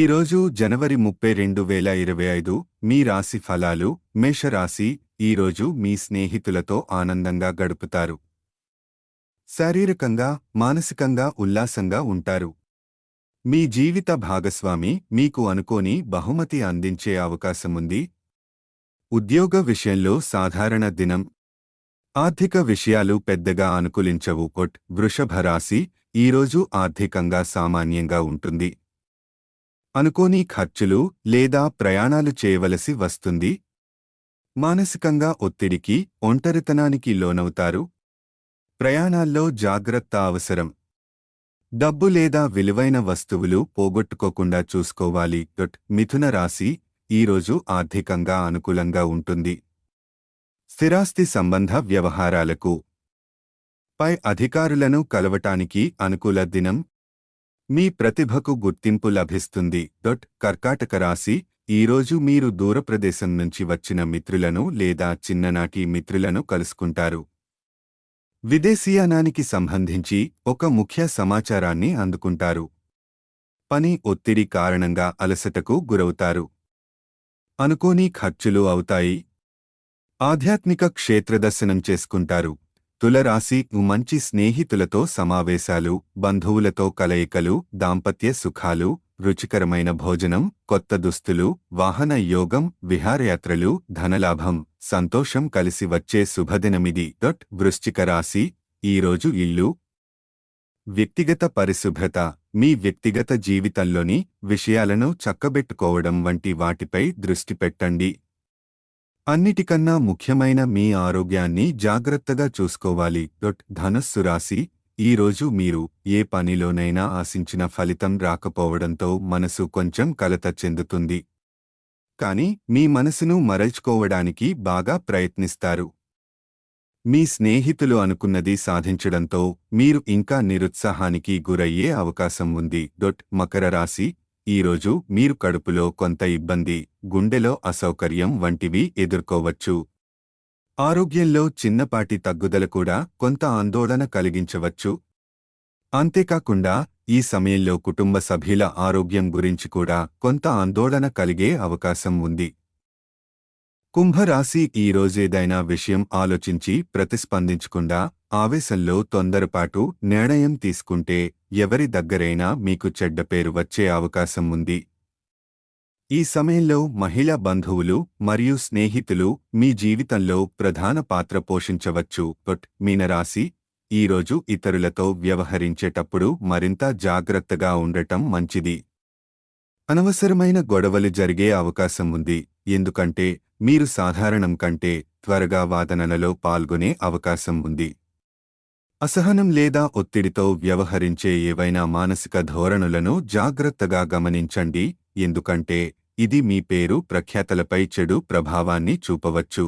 ఈరోజు జనవరి ముప్పై రెండు వేల ఇరవై ఐదు మీ రాశి ఫలాలు మేషరాశి ఈరోజు మీ స్నేహితులతో ఆనందంగా గడుపుతారు. శారీరకంగా మానసికంగా ఉల్లాసంగా ఉంటారు. మీ జీవిత భాగస్వామి మీకు అనుకోని బహుమతి అందించే అవకాశముంది. ఉద్యోగ విషయంలో సాధారణ దినం. ఆర్థిక విషయాలు పెద్దగా అనుకూలించవు. కొట్ వృషభ రాశి ఈరోజు ఆర్థికంగా సామాన్యంగా ఉంటుంది. అనుకోని ఖర్చులు లేదా ప్రయాణాలు చేయవలసి వస్తుంది. మానసికంగా ఒత్తిడికి ఒంటరితనానికి లోనవుతారు. ప్రయాణాల్లో జాగ్రత్త అవసరం. డబ్బు లేదా విలువైన వస్తువులు పోగొట్టుకోకుండా చూసుకోవాలి. మిథున రాశి ఈరోజు ఆర్థికంగా అనుకూలంగా ఉంటుంది. స్థిరాస్తి సంబంధ వ్యవహారాలకు. పై అధికారులను కలవటానికి అనుకూల దినం. మీ ప్రతిభకు గుర్తింపు లభిస్తుంది. డొట్ కర్కాటక రాశి. ఈరోజు మీరు దూర ప్రదేశం నుంచి వచ్చిన మిత్రులను లేదా చిన్ననాటి మిత్రులను కలుసుకుంటారు. విదేశీయానానికి సంబంధించి ఒక ముఖ్య సమాచారాన్ని అందుకుంటారు. పని ఒత్తిడి కారణంగా అలసటకు గురవుతారు. అనుకోని ఖర్చులు అవుతాయి. ఆధ్యాత్మిక క్షేత్రదర్శనం చేసుకుంటారు. తులరాశి మంచి స్నేహితులతో సమావేశాలు బంధువులతో కలయికలు దాంపత్య సుఖాలు రుచికరమైన భోజనం కొత్త దుస్తులు వాహన యోగం విహారయాత్రలు ధనలాభం సంతోషం కలిసి వచ్చే శుభదినమిది. డొట్ వృశ్చిక రాశి ఈరోజు ఇల్లు. వ్యక్తిగత పరిశుభ్రత మీ వ్యక్తిగత జీవితంలోని విషయాలను చక్కబెట్టుకోవడం వంటి వాటిపై దృష్టి పెట్టండి. అన్నిటికన్నా ముఖ్యమైన మీ ఆరోగ్యాన్ని జాగ్రత్తగా చూసుకోవాలి. డొట్ ధనస్సు రాశి ఈరోజు మీరు ఏ పనిలోనైనా ఆశించిన ఫలితం రాకపోవడంతో మనసు కొంచెం కలత చెందుతుంది. కాని మీ మనసును మరల్చుకోవడానికి బాగా ప్రయత్నిస్తారు. మీ స్నేహితులు అనుకున్నది సాధించడంతో మీరు ఇంకా నిరుత్సాహానికి గురయ్యే అవకాశం ఉంది. డొట్ మకర రాశి ఈరోజు మీరు కడుపులో కొంత ఇబ్బంది గుండెలో అసౌకర్యం వంటివి ఎదుర్కోవచ్చు. ఆరోగ్యంలో చిన్నపాటి తగ్గుదల కూడా కొంత ఆందోళన కలిగించవచ్చు. అంతేకాకుండా ఈ సమయంలో కుటుంబ సభ్యుల ఆరోగ్యం గురించి కూడా కొంత ఆందోళన కలిగే అవకాశం ఉంది. కుంభరాశి ఈ రోజేదైనా విషయం ఆలోచించి ప్రతిస్పందించకుండా ఆవేశంలో తొందరపాటు నిర్ణయం తీసుకుంటే ఎవరి దగ్గరైనా మీకు చెడ్డ పేరు వచ్చే అవకాశం ఉంది. ఈ సమయంలో మహిళా బంధువులు మరియు స్నేహితులు మీ జీవితంలో ప్రధాన పాత్ర పోషించవచ్చు. బట్ మీనరాశి ఈరోజు ఇతరులతో వ్యవహరించేటప్పుడు మరింత జాగ్రత్తగా ఉండటం మంచిది. అనవసరమైన గొడవలు జరిగే అవకాశం ఉంది. ఎందుకంటే మీరు సాధారణం కంటే త్వరగా వాదనలలో పాల్గొనే అవకాశం ఉంది. అసహనం లేదా ఒత్తిడితో వ్యవహరించే ఏవైనా మానసిక ధోరణులను జాగ్రత్తగా గమనించండి ఎందుకంటే ఇది మీ పేరు ప్రఖ్యాతలపై చెడు ప్రభావాన్ని చూపవచ్చు.